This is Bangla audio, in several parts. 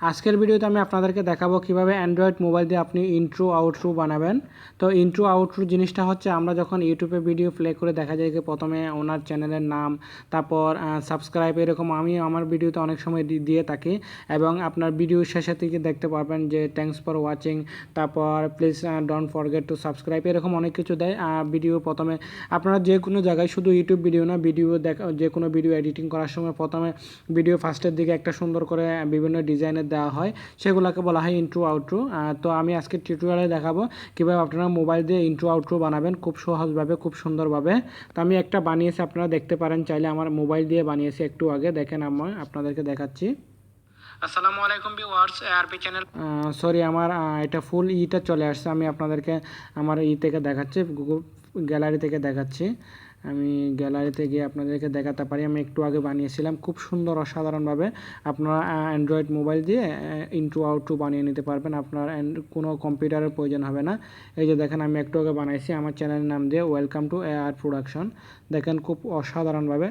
আজকের ভিডিওতে আমি আপনাদেরকে দেখাবো কীভাবে অ্যান্ড্রয়েড মোবাইল দিয়ে আপনি ইন্ট্রো আউট্রো বানাবেন। তো ইন্ট্রো আউট্রো জিনিসটা হচ্ছে আমরা যখন ইউটিউবে ভিডিও প্লে করে দেখা যায় যে প্রথমে ওনার চ্যানেলের নাম, তারপর সাবস্ক্রাইব এরকম আমি আমার ভিডিওতে অনেক সময় দিয়ে থাকি এবং আপনার ভিডিও শেষে থেকে দেখতে পারবেন যে থ্যাংকস ফর ওয়াচিং তারপর please don't forget to subscribe এরকম অনেক কিছু দেয় ভিডিও প্রথমে। আপনারা যে কোনো জায়গায় শুধু ইউটিউব ভিডিও না ভিডিও দেখা যে কোনো ভিডিও এডিটিং করার সময় প্রথমে ভিডিও ফার্স্টের দিকে একটা সুন্দর করে বিভিন্ন ডিজাইনের দেওয়া হয় সেগুলোকে বলা হয় ইন্ট্রো আউট্রো তো আমি আজকে টিউটোরিয়ালে দেখাবো কীভাবে আপনারা মোবাইল দিয়ে ইন্ট্রো আউট্রো বানাবেন খুব সহজভাবে খুব সুন্দরভাবে। তো আমি একটা বানিয়েছি আপনারা দেখতে পারেন চাইলে আমার মোবাইল দিয়ে বানিয়েছি একটু আগে। দেখেন আমি আপনাদেরকে দেখাচ্ছি। আসসালামু আলাইকুম ভিউয়ার্স চ্যানেল সরি আমার এটা ফুল ইটা চলে আসছে। আমি আপনাদেরকে আমার ই থেকে দেখাচ্ছি গুগল গ্যালারি থেকে দেখাচ্ছি। আমি গ্যালারিতে গিয়ে আপনাদেরকে দেখাতে পারি। আমি একটু আগে বানিয়েছিলাম, খুব সুন্দর, অসাধারণভাবে আপনারা অ্যান্ড্রয়েড মোবাইল দিয়ে ইন্টু আউটু বানিয়ে নিতে পারবেন। আপনার কোনো কম্পিউটারের প্রয়োজন হবে না। এই যে দেখেন, আমি একটু আগে বানাইছি, আমার চ্যানেলের নাম দিয়ে ওয়েলকাম টু এআর প্রোডাকশন দেখেন, খুব অসাধারণভাবে,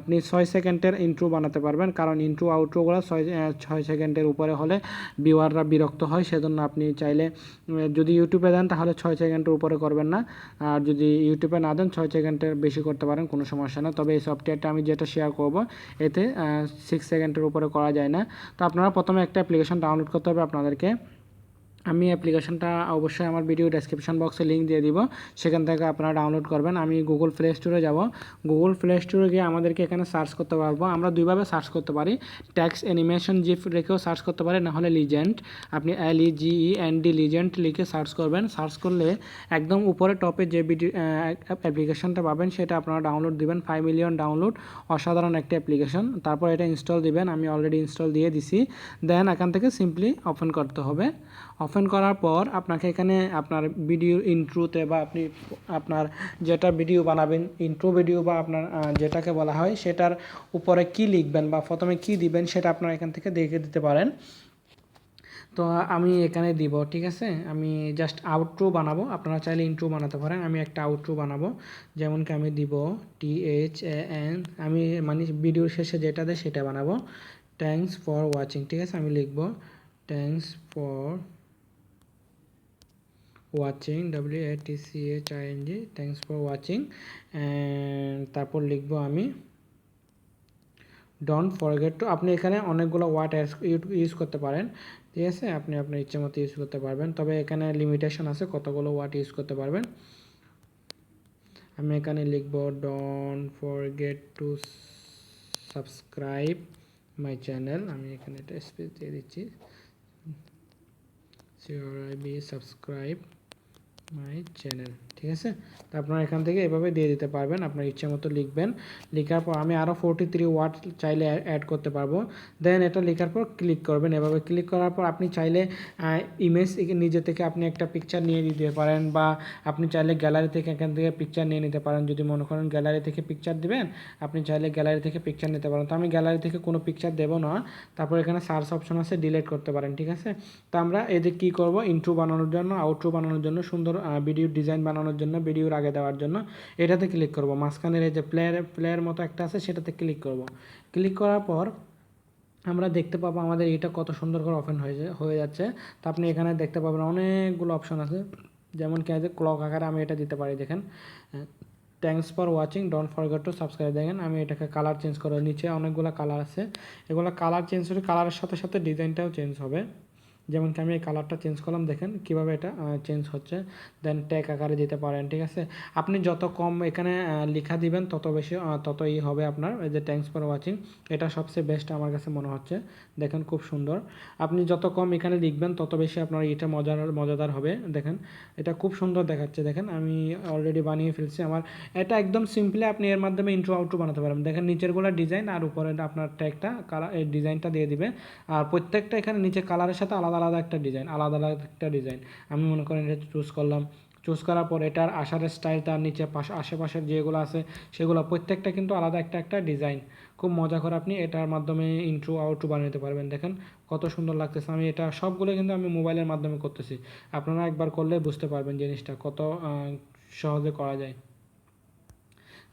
আপনি ছয় সেকেন্ডের ইন্ট্রো বানাতে পারবেন, কারণ ইন্ট্রো আউট্রোগুলো ছয় ছয় সেকেন্ডের উপরে হলে ভিউয়াররা বিরক্ত হয়, সেজন্য আপনি চাইলে যদি ইউটিউবে দেন, তাহলে ছয় সেকেন্ডের উপরে করবেন না। আর যদি ইউটিউবে না দেন, ছয় সেকেন্ডের বেশি করতে পারেন, কোনো সমস্যা না তবে এই সফটওয়্যারটা আমি যেটা শেয়ার করব, এতে সিক্স সেকেন্ডের উপরে করা যায় না। তো আপনারা প্রথমে একটা অ্যাপ্লিকেশন ডাউনলোড করতে হবে আপনাদেরকে। আমি অ্যাপ্লিকেশনটা অবশ্যই আমার ভিডিও ডেসক্রিপশন বক্সে লিঙ্ক দিয়ে দিব। সেখান থেকে আপনারা ডাউনলোড করবেন। আমি গুগল প্লে স্টোরে যাব। গুগল প্লে স্টোরে গিয়ে আমাদেরকে এখানে সার্চ করতে পারব। আমরা দুইভাবে সার্চ করতে পারি। ট্যাক্স অ্যানিমেশন জিপ রেখেও সার্চ করতে পারি, না হলে লিজেন্ড আপনি L E G E N D legend লিখে সার্চ করবেন। সার্চ করলে একদম উপরে টপে যে ভিডিও অ্যাপ্লিকেশনটা পাবেন, সেটা আপনারা ডাউনলোড দিবেন। ফাইভ মিলিয়ন ডাউনলোড অসাধারণ একটা অ্যাপ্লিকেশন তারপর এটা ইনস্টল দিবেন। আমি অলরেডি ইনস্টল দিয়ে দিছি। দেন এখান থেকে সিম্পলি ওপেন করতে হবে। ওপেন করার পর আপনাকে এখানে আপনার ভিডিও ইন্ট্রোতে বা আপনি আপনার যেটা ভিডিও বানাবেন ইন্ট্রো ভিডিও বা আপনার যেটাকে বলা হয়, সেটার উপরে কি লিখবেন বা প্রথমে কি দিবেন সেটা আপনার এখান থেকে দেখে দিতে পারেন। তো আমি এখানে দিব, ঠিক আছে? আমি জাস্ট আউটরো বানাবো। আপনারা চাইলে ইন্ট্রু বানাতে পারেন। আমি একটা আউটরো বানাবো। যেমন কি আমি দিব টি এইচ এ এন আমি মানে ভিডিওর শেষে যেটা দেয় সেটা বানাবো। থ্যাংকস ফর ওয়াচিং ঠিক আছে? আমি লিখব thanks for watching W A T C H I N G thanks for watching তারপর লিখব আমি ডোন্ট ফরগেট টু আপনি এখানে অনেকগুলো ওয়ার্ড ইউজ করতে পারেন। ঠিক আছে? আপনি আপনার ইচ্ছে মতো ইউজ করতে পারবেন। তবে এখানে লিমিটেশন আছে, কতগুলো ওয়ার্ড ইউজ করতে পারবেন। আমি এখানে লিখব don't forget to subscribe my channel আমি এখানে একটা স্পেস দিয়ে দিচ্ছি। বি সাবস্ক্রাইব মাই চ্যানেল ঠিক আছে? তো আপনারা এখান থেকে এভাবে দিয়ে দিতে পারবেন, আপনার ইচ্ছে মতো লিখবেন। লেখার পর আমি আরও ফোরটি থ্রি ওয়ার্ড চাইলে অ্যাড করতে পারব। দেন এটা লেখার পর ক্লিক করবেন। এভাবে ক্লিক করার পর আপনি চাইলে ইমেজ নিজে থেকে আপনি একটা পিকচার নিয়ে দিতে পারেন বা আপনি চাইলে গ্যালারি থেকে এখান থেকে পিকচার নিয়ে নিতে পারেন। যদি মনে করেন গ্যালারি থেকে পিকচার দিবেন, আপনি চাইলে গ্যালারি থেকে পিকচার নিতে পারেন। তো আমি গ্যালারি থেকে কোনো পিকচার দেবো না। তারপর এখানে সার্চ অপশন আছে ডিলিট করতে পারেন, ঠিক আছে? তো আমরা এদের কী করব? ইন্ট্রো বানানোর জন্য আউট্রো বানানোর জন্য সুন্দর ভিডিও ডিজাইন বানানোর জন্য ভিডিওর আগে দেওয়ার জন্য, এটাতে ক্লিক করব। মাঝখানের এই যে প্লেয়ার প্লেয়ার মতো একটা আছে, সেটাতে ক্লিক করব। ক্লিক করার পর আমরা দেখতে পাবো আমাদের এটা কত সুন্দর করে ওপেন হয়ে হয়ে যাচ্ছে। তো আপনি এখানে দেখতে পাবেন অনেকগুলো অপশন আছে। যেমন কি আছে ক্লক আকারে আমি এটা দিতে পারি, দেখেন। Thanks for watching don't forget to subscribe দেখেন, আমি এটাকে কালার চেঞ্জ করে নিচে অনেকগুলো কালার আছে। এগুলো কালার চেঞ্জ করে কালারের সাথে সাথে ডিজাইনটাও চেঞ্জ হবে। যেমন কি আমি এই কালারটা চেঞ্জ করলাম দেখেন কীভাবে এটা চেঞ্জ হচ্ছে। দেন ট্যাগ আকারে দিতে পারেন ঠিক আছে? আপনি যত কম এখানে লেখা দিবেন তত বেশি আহ, তত ই হবে আপনার। এই যে থ্যাংকস ফর ওয়াচিং এটা সবচেয়ে বেস্ট আমার কাছে মনে হচ্ছে। দেখেন খুব সুন্দর। আপনি যত কম এখানে লিখবেন তত বেশি আপনার এটা মজার মজাদার হবে। দেখেন এটা খুব সুন্দর দেখাচ্ছে। দেখেন আমি অলরেডি বানিয়ে ফেলছি আমার। এটা একদম সিম্পলি আপনি এর মাধ্যমে ইন্ট্রো আউট্রো বানাতে পারবেন দেখেন নিচেরগুলো ডিজাইন আর উপরে আপনার ট্যাগটা কালার ডিজাইনটা দিয়ে দিবে। আর প্রত্যেকটা এখানে নিচে কালারের সাথে আলাদা আলাদা একটা ডিজাইন আলাদা আলাদা একটা ডিজাইন আমি মনে করেন এটা চুজ করলাম। চুজ করার পর এটার আসার স্টাইল তার নিচে পাশে আশেপাশের যেগুলো আছে, সেগুলো প্রত্যেকটা কিন্তু আলাদা একটা একটা ডিজাইন খুব মজা করে আপনি এটার মাধ্যমে ইন্ট্রো আউট্রো বানাতে পারবেন। দেখেন কত সুন্দর লাগতেছে। আমি এটা সবগুলো কিন্তু আমি মোবাইলের মাধ্যমে করতেছি। আপনারা একবার করলে বুঝতে পারবেন জিনিসটা কত সহজে করা যায়।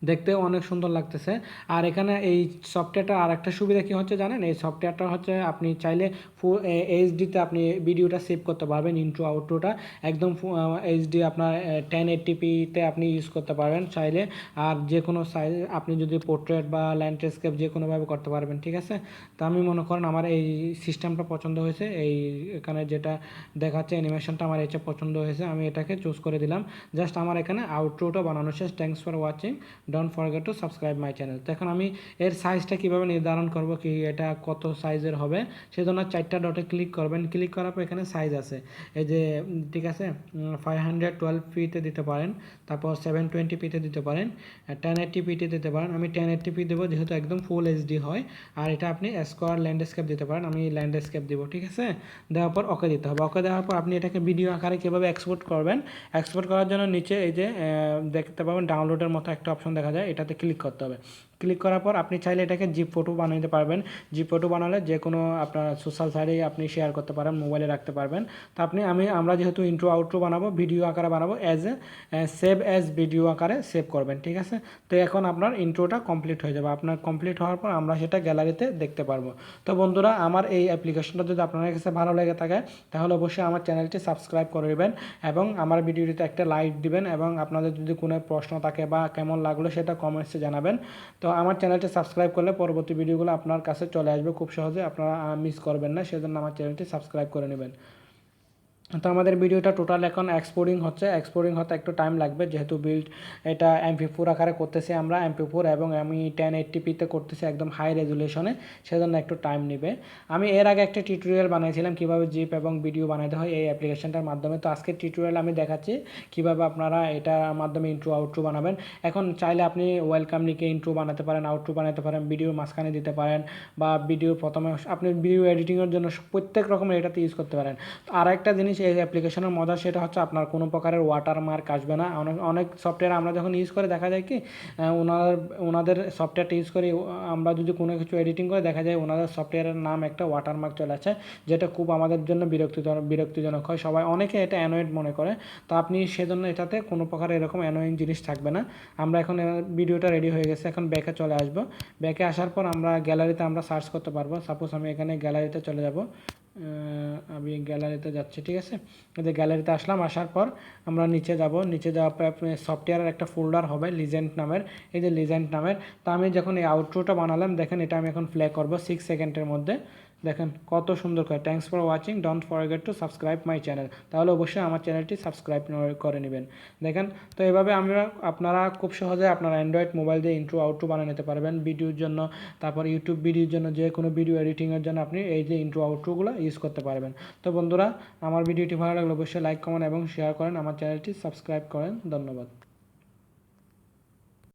দেখতেও অনেক সুন্দর লাগতেছে। আর এখানে এই সফটওয়্যারটা আর একটা সুবিধা কি হচ্ছে জানেন? এই সফটওয়্যারটা হচ্ছে আপনি চাইলে ফুল এইচডিতে আপনি ভিডিওটা সেভ করতে পারবেন ইন্ট্রো আউট্রোটা একদম এইচডি আপনার টেন এইটটিপিতে আপনি ইউজ করতে পারবেন চাইলে। আর যে কোনো সাইজ আপনি যদি পোর্ট্রেট বা ল্যান্ডস্কেপ যে কোনোভাবে করতে পারবেন, ঠিক আছে? তো আমি মনে করেন আমার এই সিস্টেমটা পছন্দ হয়েছে। এই এখানে যেটা দেখাচ্ছে অ্যানিমেশনটা আমার এটা পছন্দ হয়েছে। আমি এটাকে চুজ করে দিলাম। জাস্ট আমার এখানে আউটরোটা বানানো শেষ। Thanks for watching don't forget to subscribe my channel তো এখন আমি এর সাইজটা কীভাবে নির্ধারণ করব কি এটা কত সাইজের হবে? সেজন্য চারটা ডটে ক্লিক করবেন। ক্লিক করার পর এখানে সাইজ আছে। এই যে ঠিক আছে? ফাইভ হান্ড্রেড টুয়েলভ পিতে দিতে পারেন। তারপর সেভেন টোয়েন্টি পিতে দিতে পারেন। টেন এইটটি পিতে দিতে পারেন। আমি টেন এইটটি পি দেবো যেহেতু একদম ফুল এইচডি হয়। আর এটা আপনি স্কোয়ার ল্যান্ডস্কেপ দিতে পারেন। আমি ল্যান্ডস্কেপ দিব, ঠিক আছে? দেওয়ার পর ওকে দিতে হবে। ওকে দেওয়ার পর আপনি এটাকে ভিডিও আকারে কীভাবে এক্সপোর্ট করবেন? এক্সপোর্ট করার জন্য নিচে এই যে দেখতে পাবেন ডাউনলোডের মতো একটা অপশন দেখা যায় এটাতে ক্লিক করতে হবে। ক্লিক করার পর আপনি চাইলে এটাকে জিপ ফটো বানাইতে পারবেন। জিপ ফটো বানালে যে কোনো আপনার সোশ্যাল সাইডে আপনি শেয়ার করতে পারেন মোবাইলে রাখতে পারবেন। তো আপনি, আমি, আমরা যেহেতু ইন্ট্রো আউট্রো বানাবো ভিডিও আকারে বানাবো as a save as video আকারে সেভ করবেন, ঠিক আছে? তো এখন আপনার ইন্ট্রোটা কমপ্লিট হয়ে যাবে। আপনার কমপ্লিট হওয়ার পর আমরা সেটা গ্যালারিতে দেখতে পারব। তো বন্ধুরা, আমার এই অ্যাপ্লিকেশনটা যদি আপনাদের কাছে ভালো লেগে থাকে, তাহলে অবশ্যই আমার চ্যানেলটি সাবস্ক্রাইব করে দেবেন এবং আমার ভিডিওটিতে একটা লাইক দিবেন এবং আপনাদের যদি কোনো প্রশ্ন থাকে বা কেমন লাগল সেটা কমেন্টসে জানাবেন। তো আমার চ্যানেলটি সাবস্ক্রাইব করলে পরবর্তী ভিডিওগুলো আপনার কাছে চলে আসবে খুব সহজে, আপনারা মিস করবেন না, সেজন্য আমার চ্যানেলটি সাবস্ক্রাইব করে নেবেন। তো আমাদের ভিডিওটা টোটাল এখন এক্সপোর্টিং হচ্ছে। এক্সপোর্টিং হতে একটু টাইম লাগবে, যেহেতু বিল্ড এটা এমপি ফোর আকারে করতেছি আমরা এমপি ফোর এবং আমি টেন এইটটিপিতে করতেছি একদম হাই রেজুলেশনে সেজন্য একটু টাইম নেবে। আমি এর আগে একটা টিউটোরিয়াল বানিয়েছিলাম কীভাবে জিপ এবং ভিডিও বানাতে হয় এই অ্যাপ্লিকেশনটার মাধ্যমে। তো আজকের টিউটোরিয়াল আমি দেখাচ্ছি কীভাবে আপনারা এটার মাধ্যমে ইন্ট্রো আউট্রো বানাবেন। এখন চাইলে আপনি ওয়েলকাম লিখে ইন্ট্রো বানাতে পারেন আউট্রো বানাতে পারেন ভিডিওর মাঝখানে দিতে পারেন বা ভিডিও প্রথমে আপনি ভিডিও এডিটিংয়ের জন্য প্রত্যেক রকমের এটাতে ইউজ করতে পারেন। আর একটা জিনিস এই অ্যাপ্লিকেশনের মজা সেটা হচ্ছে আপনার কোনো প্রকারের ওয়াটার মার্ক আসবে না। অনেক অনেক সফটওয়্যার আমরা যখন ইউজ করে, দেখা যায় কি ওনার, ওনাদের সফটওয়্যারটা ইউজ করে আমরা যদি কোনো কিছু এডিটিং করে, দেখা যায় ওনাদের সফটওয়্যারের নাম একটা ওয়াটার মার্ক চলে আসে, যেটা খুব আমাদের জন্য বিরক্তিজনক বিরক্তিজনক হয়। সবাই, অনেকে এটা অ্যানোয়েড মনে করে। তো আপনি সেজন্য এটাতে কোনো প্রকার এরকম অ্যানোয়িং জিনিস থাকবে না। আমরা এখন ভিডিওটা রেডি হয়ে গেছে, এখন ব্যাকে চলে আসব। ব্যাকে আসার পর আমরা গ্যালারিতে আমরা সার্চ করতে পারব। সাপোজ আমি এখানে গ্যালারিতে চলে যাব। আমি গ্যালারিতে যাচ্ছি, ঠিক আছে? যে গ্যালারিতে আসলাম, আসার পর আমরা নিচে যাব। নিচে যাওয়ার পর সফটওয়্যারের একটা ফোল্ডার হবে লিজেন্ট নামের। এই যে লিজেন্ট নামের। তা আমি যখন এই আউটরোটা বানালাম, দেখেন এটা আমি এখন প্লে করব সিক্স সেকেন্ডের মধ্যে। দেখেন কত সুন্দর করে। Thanks for watching don't forget to subscribe my channel তাহলে অবশ্যই আমার চ্যানেলটি সাবস্ক্রাইব করে নেবেন। দেখেন, তো এভাবে আমরা আপনারা খুব সহজে আপনার অ্যান্ড্রয়েড মোবাইল দিয়ে ইন্ট্রো আউট্রো বানিয়ে নিতে পারবেন। ভিডিওর জন্য, তারপর ইউটিউব ভিডিওর জন্য, যে কোনো ভিডিও এডিটিংয়ের জন্য আপনি এই যে ইন্ট্রো আউট্রোগুলো ইউজ করতে পারবেন। তো বন্ধুরা, আমার ভিডিওটি ভালো লাগলে অবশ্যই লাইক কমেন্ট এবং শেয়ার করেন। আমার চ্যানেলটি সাবস্ক্রাইব করেন। ধন্যবাদ।